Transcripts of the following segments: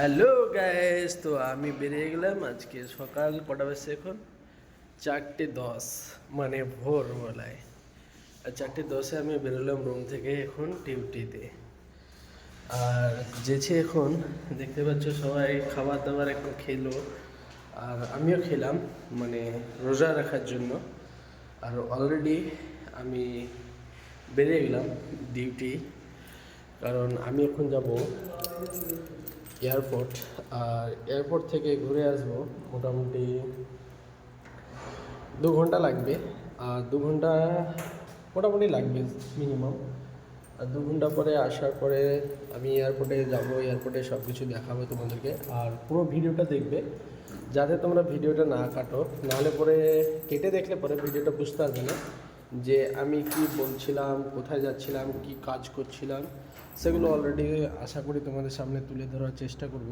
Hello guys, তো আমি বেরিয়ে গেলাম আজকে সকাল কটা বাজছে এখন? চারটে দশ মানে ভোর বেলায় আর চারটে দশে আমি বেরোলাম রুম থেকে এখন ডিউটিতে আর যেছে এখন, দেখতে পাচ্ছ সবাই খাবার দাবার এখন খেলো। আর আমিও খেলাম মানে রোজা রাখার জন্য। আর অলরেডি আমি বেরিয়ে গেলাম ডিউটি কারণ আমি এখন যাব এয়ারপোর্ট, আর এয়ারপোর্ট থেকে ঘুরে আসব মোটামুটি দু ঘণ্টা লাগবে, আর দু ঘণ্টা মোটামুটি লাগবে মিনিমাম আর দু ঘণ্টা পরে আসার পরে আমি এয়ারপোর্টে যাব, এয়ারপোর্টে সব কিছু দেখাবো তোমাদেরকে। আর পুরো ভিডিওটা দেখবে, যাতে তোমরা ভিডিওটা না কাটো। নাহলে পরে কেটে দেখলে পরে ভিডিওটা বুঝতে পারবে না। যে আমি কি বলছিলাম, কোথায় যাচ্ছিলাম, কি কাজ করছিলাম, সেগুলো অলরেডি আশা করি তোমাদের সামনে তুলে ধরার চেষ্টা করব।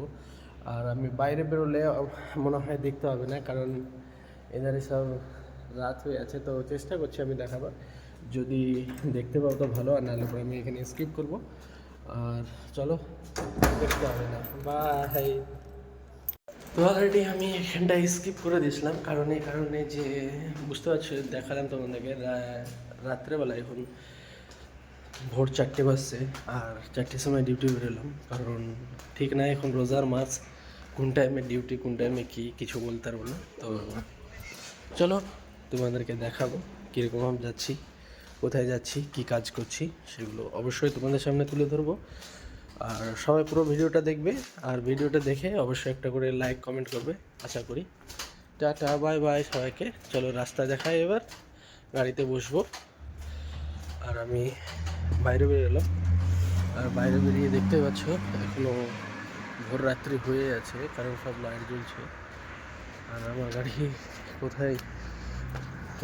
আর আমি বাইরে বেরোলে মনে হয় দেখতে হবে না, কারণ এধারে সব রাত হয়ে আছে, তো চেষ্টা করছি আমি দেখাবার। যদি দেখতে পাও তো ভালো, আর নাহলে পরে আমি এখানে স্কিপ করব। আর চলো, দেখতে হবে না। বাই তো অলরেডি আমি এখানটা স্কিপ করে দিয়েছিলাম। কারণ এই কারণে যে বুঝতে পারছ, দেখালাম তোমাদেরকে রাত্রেবেলা এখন ভোর চারটে বাজছে আর চারটের সময় ডিউটি বেরোলাম। কারণ ঠিক না এখন রোজার মাস, কোন টাইমে ডিউটি কোন টাইমে কী, কিছু বলতে পারব না। তো চলো তোমাদেরকে দেখাবো কীরকম যাচ্ছি, কোথায় যাচ্ছি, কি কাজ করছি, সেগুলো অবশ্যই তোমাদের সামনে তুলে ধরবো। আর সবাই পুরো ভিডিওটা দেখবে, আর ভিডিওটা দেখে অবশ্যই একটা করে লাইক কমেন্ট করবে, আশা করি। টাটা বাই বাই সবাইকে। চলো রাস্তা দেখাই এবার, গাড়িতে বসবো। আর আমি বাইরে বেরিয়ে বেরোলাম। আর বাইরে বেরিয়ে দেখতে পাচ্ছ, এখনও ভোর রাত্রি হয়ে আছে, কারণ সব লাইট জ্বলছে। আর আমার গাড়ি কোথায়,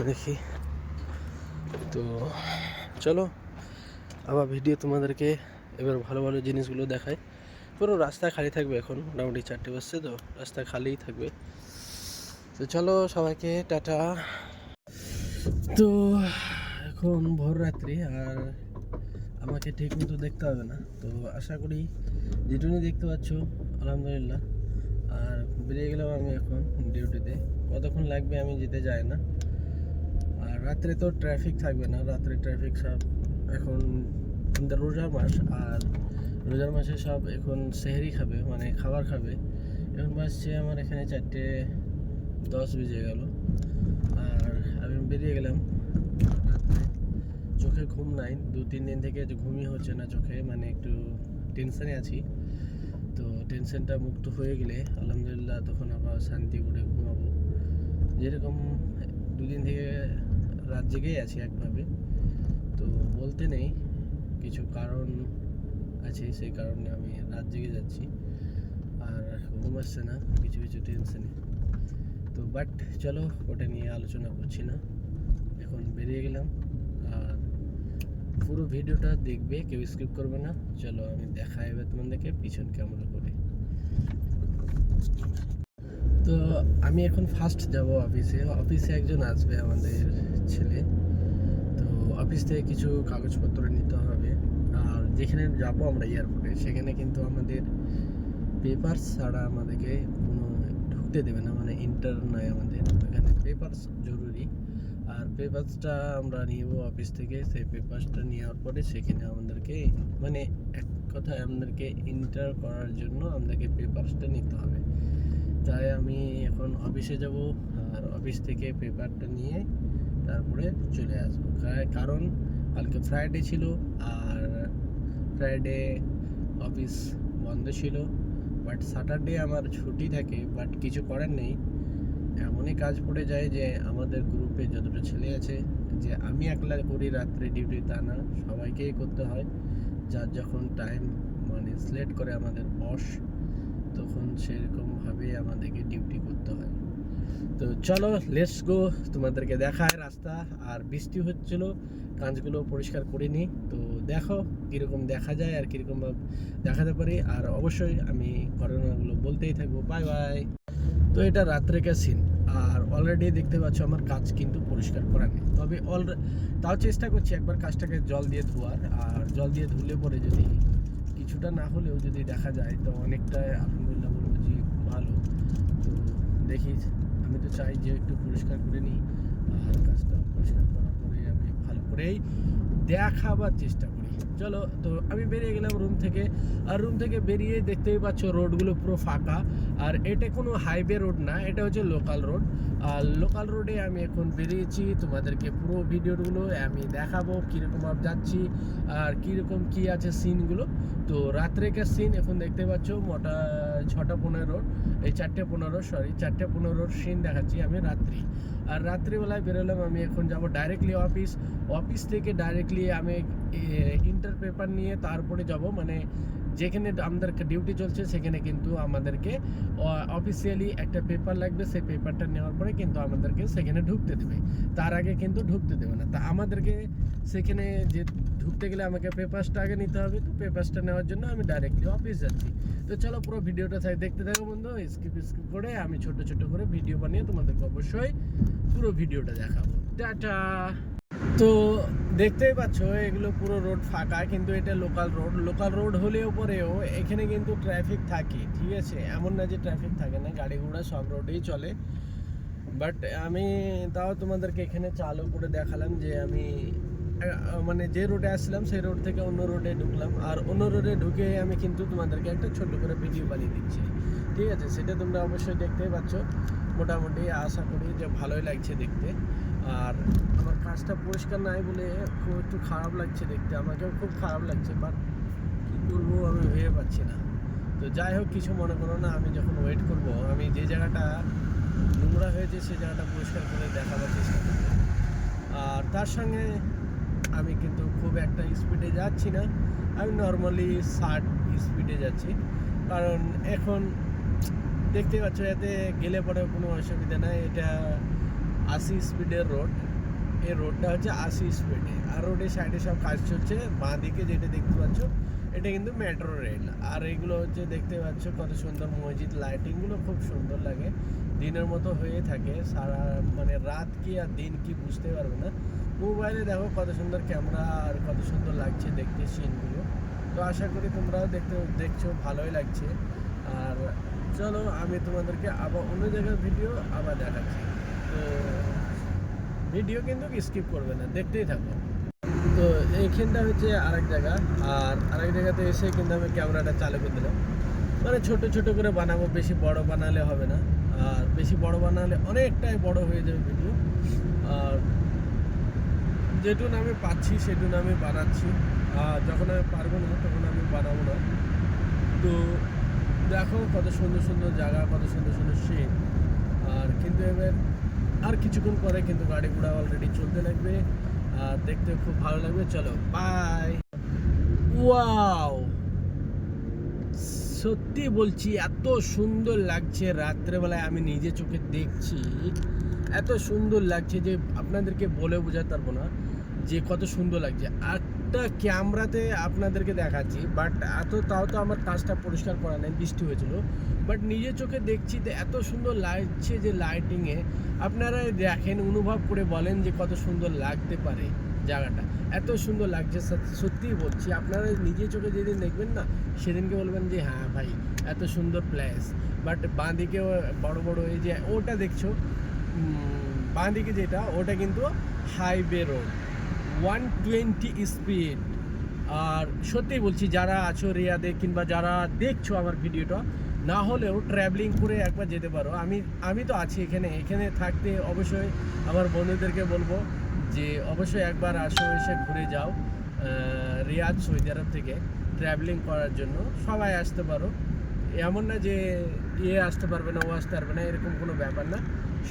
দেখি। তো চলো, আবার ভিডিও তোমাদেরকে এবার ভালো ভালো জিনিসগুলো দেখায়। পুরো রাস্তা খালি থাকবে এখন মোটামুটি চারটে বাজছে তো, রাস্তা খালিই থাকবে। তো চলো সবাইকে, টাটা। তো এখন ভোর রাত্রি, আর আমাকে ঠিক মতো দেখতে হবে না। তো আশা করি যেটুকুনি দেখতে পাচ্ছ, আলহামদুলিল্লাহ। আর বেরিয়ে গেলাম আমি এখন ডিউটিতে। কতক্ষণ লাগবে আমি যেতে যাই না। আর রাত্রে তো ট্রাফিক থাকবে না, রাত্রে ট্রাফিক সব এখন রোজার মাস আর রোজার মাসে সব এখন সেহেরি খাবে মানে খাবার খাবে। এখন বাজছে আমার এখানে চারটে দশ বেজে গেল। আর আমি বেরিয়ে গেলাম চোখে ঘুম নাই, দু তিন দিন থেকে ঘুমই হচ্ছে না চোখে মানে একটু টেনশনে আছি। তো টেনশনটা মুক্ত হয়ে গেলে আলহামদুলিল্লাহ তখন আবার শান্তি করে ঘুমাবো। যেরকম দুদিন থেকে রাত জেগেই আছি একভাবে। তো বলতে নেই কিছু কারণ আছে, সেই কারণে আমি রাত জেগে যাচ্ছি। আর ঘুম আসছে না, কিছু কিছু টেনশনে তো বাট চলো, ওটা নিয়ে আলোচনা করছি না। এখন বেরিয়ে গেলাম। আর পুরো ভিডিওটা দেখবে, কেউ স্কিপ করবে না। চলো আমি দেখাই এবার তোমাদেরকে পিছন ক্যামেরা করে। তো আমি এখন ফার্স্ট যাব অফিসে অফিসে একজন আসবে আমাদের ছেলে। তো অফিস থেকে কিছু কাগজপত্র নিতে হবে। যেখানে যাব আমরা এয়ারপোর্টে সেখানে কিন্তু আমাদের পেপারস ছাড়া আমাদেরকে কোনো ঢুকতে দেবে না মানে ইন্টার নয় আমাদের। এখানে পেপারস জরুরি। আর পেপারসটা আমরা নিব অফিস থেকে, সেই পেপারসটা নেওয়ার পরে সেখানে আমাদেরকে মানে এক কথায় আমাদেরকে ইন্টার করার জন্য আমাদেরকে পেপারসটা নিতে হবে। তাই আমি এখন অফিসে যাব, আর অফিস থেকে পেপারটা নিয়ে তারপরে চলে আসব। কারণ কালকে ফ্রাইডে ছিল, আর ফ্রাইডে অফিস বন্ধ ছিল বাট স্যাটারডে আমার ছুটি থাকে বাট কিছু করার নেই। এমনই কাজ পড়ে যায় যে আমাদের গ্রুপে যতটা ছেলে আছে, যে আমি একলা করি রাত্রে ডিউটি তা না, সবাইকেই করতে হয়। যার যখন টাইম মানে সিলেক্ট করে আমাদের বস তখন সেরকমভাবে আমাদেরকে ডিউটি করতে হয়। তো চলো লেটস গো তোমাদেরকে দেখায় রাস্তা। আর বৃষ্টি হচ্ছিল কাঁচগুলো পরিষ্কার করিনি তো দেখো কীরকম দেখা যায় আর কীরকম দেখাতে পারি। আর অবশ্যই আমি ঘটনাগুলো বলতেই থাকব। বাই বাই তো এটা রাত্রেকার সিন আর অলরেডি দেখতে পাচ্ছ আমার কাজ কিন্তু পরিষ্কার করা নেই। তবে অল তাও চেষ্টা করছি একবার কাজটাকে জল দিয়ে ধোয়ার। আর জল দিয়ে ধুলে পরে যদি কিছুটা না হলেও যদি দেখা যায়, তো অনেকটা আলহামদুলিল্লাহ ভালো। তো দেখি, আমি তো চাই যে একটু পরিষ্কার করে নিই। আর কাজটা পরিষ্কার করার পরে আমি ভালো করেই দেখাবার চেষ্টা করি। চলো, তো আমি বেরিয়ে গেলাম রুম থেকে। আর রুম থেকে বেরিয়ে দেখতেই পাচ্ছ রোডগুলো পুরো ফাঁকা। আর এটা কোনো হাইওয়ে রোড না, এটা হচ্ছে লোকাল রোড আর লোকাল রোডে আমি এখন বেরিয়েছি, তোমাদেরকে পুরো ভিডিওগুলো আমি দেখাবো, কীরকম ভাবে যাচ্ছি, আর কীরকম কী আছে সিনগুলো তো রাত্রেকার সিন এখন দেখতে পাচ্ছ, মোটা ছটা পনেরো, এই চারটে পনেরো সরি চারটে পনেরোর সিন দেখাচ্ছি আমি রাত্রি। আর রাত্রিবেলায় বেরোলাম, আমি এখন যাব ডাইরেক্টলি অফিস অফিস থেকে ডাইরেক্টলি আমি ইন্টার পেপার নিয়ে তারপরে যাব। মানে যেখানে আমাদের ডিউটি চলছে, সেখানে কিন্তু আমাদেরকে অফিসিয়ালি একটা পেপার লাগবে। সেই পেপারটা নেওয়ার পরে কিন্তু আমাদেরকে সেখানে ঢুকতে দেবে। তার আগে কিন্তু ঢুকতে দেবে না। তা আমাদেরকে সেখানে যে ঢুকতে গেলে আমাকে পেপারসটা আগে নিতে হবে, তো পেপারসটা নেওয়ার জন্য আমি ডাইরেক্টলি অফিস যাচ্ছি। তো চলো পুরো ভিডিওটা তাই দেখতে থাকো বন্ধু স্কিপ স্কিপ করে আমি ছোট ছোট করে ভিডিও বানিয়ে তোমাদেরকে অবশ্যই পুরো ভিডিওটা দেখাবো। টাটা! তো দেখতেই পাচ্ছ, এগুলো পুরো রোড ফাঁকা, কিন্তু এটা লোকাল রোড লোকাল রোড হলেও পরেও এখানে কিন্তু ট্রাফিক থাকে, ঠিক আছে? এমন না যে ট্রাফিক থাকে না, গাড়ি ঘোড়া সব রোডেই চলে। বাট আমি তাও তোমাদেরকে এখানে চালু করে দেখালাম যে আমি মানে যে রোডে আসলাম সেই রোড থেকে অন্য রোডে ঢুকলাম। আর অন্য রোডে ঢুকে আমি কিন্তু তোমাদেরকে একটা ছোট করে ভিডিও বানিয়ে দিচ্ছি। ঠিক আছে? সেটা তোমরা অবশ্যই দেখতেই পাচ্ছ। মোটামুটি আশা করি যে ভালোই লাগছে দেখতে। আর আমার কাজটা পরিষ্কার নাই বলে খুব একটু খারাপ লাগছে দেখতে। আমাকেও খুব খারাপ লাগছে বাট কী করব আমি ভেবে পাচ্ছি না। তো যাই হোক, কিছু মনে করো না, আমি যখন ওয়েট করব, আমি যে জায়গাটা নোংরা হয়েছে সেই জায়গাটা পরিষ্কার করে দেখাবার চেষ্টা করব। আর তার সঙ্গে আমি কিন্তু খুব একটা স্পিডে যাচ্ছি না। আমি নর্মালি ষাট স্পিডে যাচ্ছি। কারণ এখন দেখতে পাচ্ছ, এতে গেলে পরে কোনো অসুবিধা নাই। এটা আশি স্পিডের রোড এই রোডটা হচ্ছে আশি স্পিডে আর রোডের সাইডে সব কাজ চলছে। বাঁ দিকে যেটা দেখতে পাচ্ছ, এটা কিন্তু মেট্রো রেল আর এগুলো হচ্ছে দেখতে পাচ্ছ, কত সুন্দর মসজিদ লাইটিংগুলো খুব সুন্দর লাগে। দিনের মতো হয়ে থাকে। সারা মানে রাত কি আর দিন কি বুঝতে পারবে না। মোবাইলে দেখো কত সুন্দর ক্যামেরা আর কত সুন্দর লাগছে দেখতে সিনগুলো তো আশা করি তোমরাও দেখতে, দেখছ, ভালোই লাগছে। আর চলো আমি তোমাদেরকে আবার অন্য জায়গার ভিডিও আবার দেখাচ্ছি। তো ভিডিও কিন্তু স্কিপ করবে না, দেখতেই থাকো। তো এইখানটা হচ্ছে আরেক জায়গা, আর আরেক জায়গাতে এসে কিন্তু আমি ক্যামেরাটা চালু করে দিলাম। মানে ছোট ছোট করে বানাবো, বেশি বড় বানালে হবে না। আর বেশি বড় বানালে অনেকটাই বড় হয়ে যাবে ভিডিও আর যেটুন আমি পাচ্ছি সেটুন আমি বানাচ্ছি। আর যখন আমি পারব না, তখন আমি বানাবো না। তো দেখো কত সুন্দর সুন্দর জায়গা, কত সুন্দর সুন্দর সিন আর কিন্তু এবার আর কিছুক্ষণ পরে কিন্তু গাড়ি ঘোড়া অলরেডি চলতে লাগবে। আর দেখতে খুব ভালো লাগবে। চলো বাই ওয়াও সত্যি বলছি, এত সুন্দর লাগছে। রাত্রেবেলায় আমি নিজে চোখে দেখছি। এত সুন্দর লাগছে যে আপনাদেরকে বলে বোঝাতে পারব না। যে কত সুন্দর লাগছে। একটা ক্যামেরাতে আপনাদেরকে দেখাচ্ছি বাট এত তাও তো আমার কাজটা পরিষ্কার করা নেই বৃষ্টি হয়েছিল। বাট নিজের চোখে দেখছি যে এত সুন্দর লাগছে যে লাইটিংয়ে আপনারা দেখেন অনুভব করে বলেন যে কত সুন্দর লাগতে পারে জায়গাটা। এত সুন্দর লাগছে সত্যি- সত্যিই বলছি আপনারা নিজে চোখে যেদিন দেখবেন না সেদিনকে বলবেন যে হ্যাঁ ভাই এত সুন্দর প্লেস বাট বাঁ দিকে বড় বড় এই যে ওটা দেখছ উম, বাঁ দিকে যেটা ওটা কিন্তু highway road one twenty speed আর সত্যি বলছি, যারা আছো রিয়াদে কিংবা যারা দেখছ আমার ভিডিওটা, না হলেও ট্র্যাভেলিং করে একবার যেতে পারো। আমি আমি তো আছি এখানে। এখানে থাকতে অবশ্যই আমার বন্ধুদেরকে বলব যে, অবশ্যই একবার আসো, এসে ঘুরে যাও রিয়াদ সৌদি আরব থেকে ট্র্যাভেলিং করার জন্য। সবাই আসতে পারো। এমন না যে ইয়ে আসতে পারবে না, ও আসতে পারবে না, এরকম কোনো ব্যাপার না।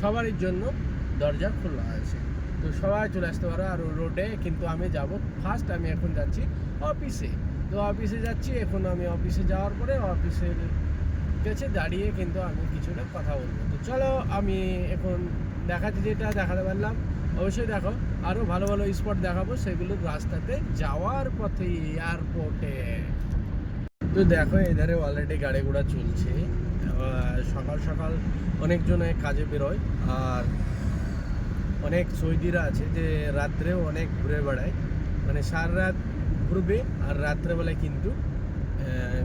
সবারই জন্য দরজা খোলা আছে। তো সবাই চলে আসতে পারো আর রোডে কিন্তু আমি যাব। ফার্স্ট আমি এখন যাচ্ছি অফিসে তো অফিসে যাচ্ছি, এখন আমি অফিসে যাওয়ার পরে অফিসের কাছে দাঁড়িয়ে কিন্তু আমি কিছুটা কথা বলব। তো চলো, আমি এখন দেখাচ্ছি যেটা দেখাতে পারলাম, অবশ্যই দেখো আরও ভালো ভালো স্পট দেখাবো সেগুলো রাস্তাতে যাওয়ার পথে এয়ারপোর্টে তো দেখো, এধারে অলরেডি গাড়ি ঘোড়া চলছে। সকাল সকাল অনেকজনে কাজে বেরোয়, আর অনেক সৌদিরা আছে যে রাত্রেও অনেক ঘুরে বেড়ায়। মানে সারা রাত ঘুরবে আর রাত্রেবেলায় কিন্তু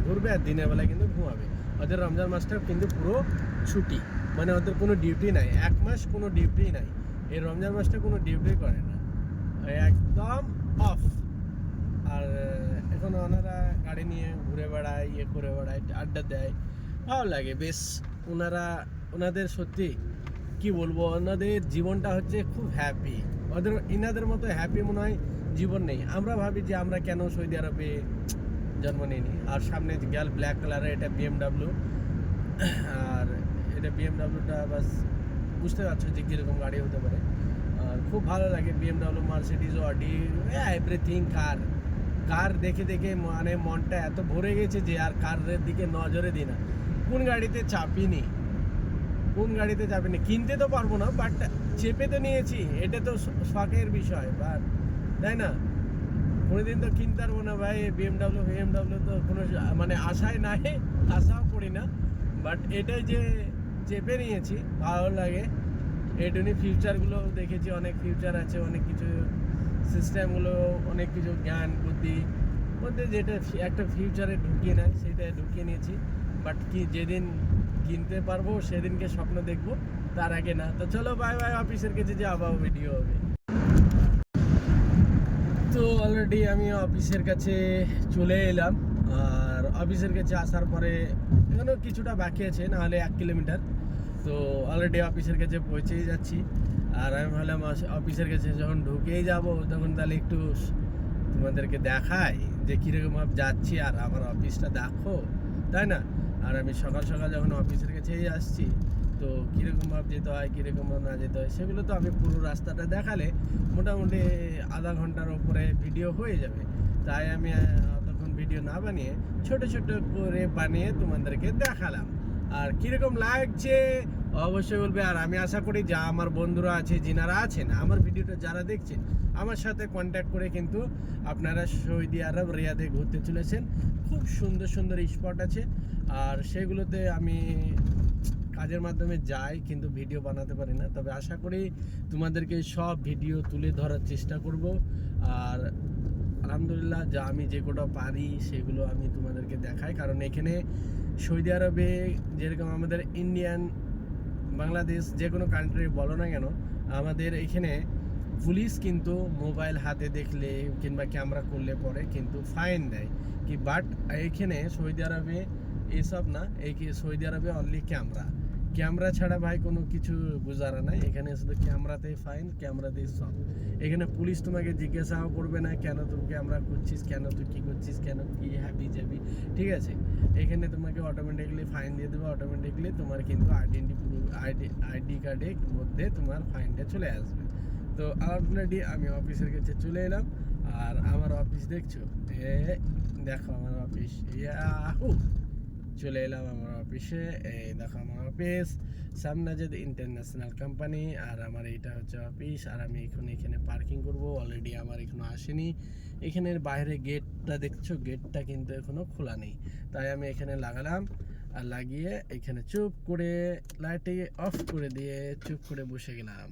ঘুরবে আর দিনের বেলায় কিন্তু ঘুমাবে। ওদের রমজান মাসটা কিন্তু পুরো ছুটি। মানে ওদের কোনো ডিউটি নাই। এক মাস কোনো ডিউটি নাই। এই রমজান মাসটা কোনো ডিউটি করে না। একদম অফ আর এখন ওনারা গাড়ি নিয়ে ঘুরে বেড়ায় ইয়ে করে বেড়ায়, আড্ডা দেয়। ভালো লাগে। বেশ, ওনারা, ওনাদের সত্যি কি বলব? ওনাদের জীবনটা হচ্ছে খুব হ্যাপি ওদের, ইনাদের মতো হ্যাপি মনে হয় জীবন নেই। আমরা ভাবি যে আমরা কেন সৌদি আরবে জন্ম নিইনি। আর সামনে গেল ব্ল্যাক কালারের এটা বিএমডাব্লিউ আর এটা বিএমডাব্লিউটা বাস বুঝতে পারছ যে কীরকম গাড়ি হতে পারে। আর খুব ভালো লাগে BMW Mercedes Audi everything car car দেখে দেখে মানে মনটা এত ভরে গেছে যে আর কারের দিকে নজরে দিই না। কোন গাড়িতে চাপিনি? কোন গাড়িতে চাপিনি কিনতে তো পারব না বাট চেপে তো নিয়েছি, এটা তো শখের বিষয় বাট তাই না? কোনোদিন তো কিনতে পারব না ভাই বিএমডাব্লিউ বিএমডাব্লিউ তো কোনো মানে আশায় নাই, আশাও করি না বাট এটাই যে চেপে নিয়েছি, ভালো লাগে। এটুনি ফিউচারগুলো দেখেছি, অনেক ফিউচার আছে, অনেক কিছু সিস্টেমগুলো অনেক কিছু জ্ঞান, বুদ্ধি মধ্যে যেটা একটা ফিউচারে ঢুকিয়ে নেয় সেটা ঢুকিয়ে নিয়েছি বাট কি যেদিন কিনতে পারব, সেদিনকে স্বপ্ন দেখব, তার আগে না। তো চলো বাই বাই অফিসের কাছে যে আবার ভিডিও হবে। তো অলরেডি আমি অফিসের কাছে চলে এলাম, আর অফিসের কাছে আসার পরে এখানেও কিছুটা বাকি আছে, নাহলে এক কিলোমিটার তো অলরেডি অফিসের কাছে পৌঁছেই যাচ্ছি। আর আমি ভাবলাম অফিসের কাছে যখন ঢুকেই যাব, তখন তাহলে একটু তোমাদেরকে দেখাই যে কীরকম ভাবে যাচ্ছি, আর আমার অফিসটা দেখো, তাই না? আর আমি সকাল সকাল যখন অফিসের কাছেই আসছি, তো কীরকমভাবে যেতে হয় কীরকমভাবে না যেতে হয়, সেগুলো তো আমি পুরো রাস্তাটা দেখালে মোটামুটি আধা ঘণ্টার ওপরে ভিডিও হয়ে যাবে। তাই আমি অতক্ষণ ভিডিও না বানিয়ে ছোট ছোট করে বানিয়ে তোমাদেরকে দেখালাম। আর কীরকম লাগছে অবশ্যই বলবে, আর আমি আশা করি যা আমার বন্ধুরা আছে, যিনারা আছেন, আমার ভিডিওটা যারা দেখছেন, আমার সাথে কন্ট্যাক্ট করে কিন্তু আপনারা সৌদি আরব, রিয়াদে ঘুরতে চলেছেন। খুব সুন্দর সুন্দর স্পট আছে। আর সেগুলোতে আমি কাজের মাধ্যমে যাই, কিন্তু ভিডিও বানাতে পারি না। তবে আশা করি তোমাদেরকে সব ভিডিও তুলে ধরার চেষ্টা করব। আর আলহামদুলিল্লাহ, যা আমি যে কোটা পারি, সেগুলো আমি তোমাদেরকে দেখাই। কারণ এখানে সৌদি আরবে যেরকম আমাদের ইন্ডিয়ান বাংলাদেশ যে কোনো কান্ট্রি বলো না কেন, আমাদের এখানে পুলিশ কিন্তু মোবাইল হাতে দেখলে কিংবা ক্যামেরা করলে পরে কিন্তু ফাইন দেয়। কি বাট এখানে সৌদি আরবে এসব না এই সৌদি আরবে অনলি ক্যামেরা ক্যামেরা ছাড়া ভাই কোনো কিছু গুজারা নাই। এখানে শুধু ক্যামেরাতেই ফাইন ক্যামেরাতেই সব। এখানে পুলিশ তোমাকে জিজ্ঞাসাও করবে না, কেন তুমি ক্যামেরা করছিস কেন তুই কী করছিস, কেন কি হ্যাবি যাবি ঠিক আছে? এখানে তোমাকে অটোমেটিকলি ফাইন দিয়ে দেবে অটোমেটিকলি তোমার কিন্তু আইডেন্টি আইডি আইডি কার্ডের মধ্যে তোমার ফাইনটা চলে আসবে। তো অলরেডি আমি অফিসের কাছে চলে এলাম, আর আমার অফিস দেখছ? দেখো আমার অফিস ইয়াহু! চলে এলাম আমার অফিসে এই দেখো আমার অফিস সামনাজেদ ইন্টারন্যাশনাল কোম্পানি আর আমার এইটা হচ্ছে অফিস আর আমি এখন এখানে পার্কিং করব। অলরেডি আমার এখনও আসেনি। এখানের বাইরে গেটটা দেখছ? গেটটা কিন্তু এখনও খোলা নেই। তাই আমি এখানে লাগালাম, আর লাগিয়ে এখানে চুপ করে লাইটে অফ করে দিয়ে চুপ করে বসে গেলাম।